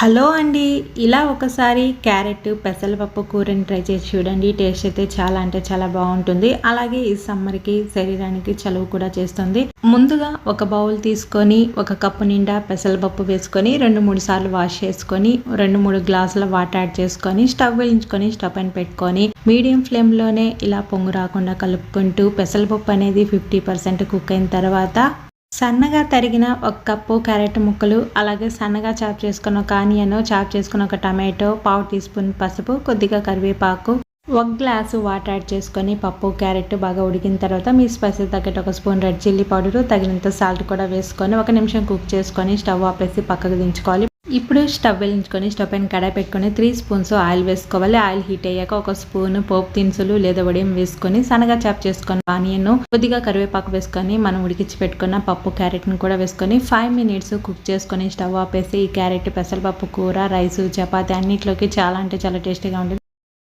Hello అండి. ఇలా ఒకసారి క్యారెట్ పెసలపప్పు కూరని ట్రై చేసి చూడండి. టేస్ట్ అయితే చాలా అంటే చాలా బాగుంటుంది. అలాగే ఈ సమ్మర్కి శరీరానికి చలువ కూడా చేస్తుంది. ముందుగా ఒక బౌల్ తీసుకొని ఒక కప్పు నిండా పెసలపప్పు వేసుకొని రెండు మూడు సార్లు వాష్ చేసుకొని రెండు మూడు గ్లాసుల వాటర్ యాడ్ చేసుకొని స్టవ్ వెలించుకొని స్టవ్ అని పెట్టుకొని మీడియం ఫ్లేమ్లోనే ఇలా పొంగు రాకుండా కలుపుకుంటూ పెసలపప్పు అనేది ఫిఫ్టీ పర్సెంట్ కుక్ అయిన తర్వాత సన్నగా తరిగిన ఒక కప్పు క్యారెట్ ముక్కలు అలాగే సన్నగా చాప్ చేసుకున్న ఒక ఆనియన్ చాప్ చేసుకున్న ఒక టమాటో పావు టీ స్పూన్ పసుపు కొద్దిగా కరివేపాకు ఒక గ్లాసు వాటర్ యాడ్ చేసుకొని పప్పు క్యారెట్ బాగా ఉడికిన తర్వాత మీ స్పైసెస్ తగ్గట్టు ఒక స్పూన్ రెడ్ చిల్లీ పౌడర్ తగినంత సాల్ట్ కూడా వేసుకొని ఒక నిమిషం కుక్ చేసుకొని స్టవ్ ఆపేసి పక్కకు దించుకోవాలి. ఇప్పుడు స్టవ్ వెలించుకొని స్టవ్ పైన కడాయి పెట్టుకొని త్రీ స్పూన్స్ ఆయిల్ వేసుకోవాలి. ఆయిల్ హీట్ అయ్యాక ఒక స్పూన్ పోపు దినుసులు లేదా వడియం వేసుకొని సన్నగా చాప్ చేసుకొని ఆనియన్ కొద్దిగా కరివేపాకు వేసుకొని మనం ఉడికించి పెట్టుకున్న పప్పు క్యారెట్ని కూడా వేసుకొని ఫైవ్ మినిట్స్ కుక్ చేసుకొని స్టవ్ ఆపేసి ఈ క్యారెట్ పెసరపప్పు కూర రైస్ చపాతి అన్నిట్లోకి చాలా అంటే చాలా టేస్టీగా ఉంటుంది.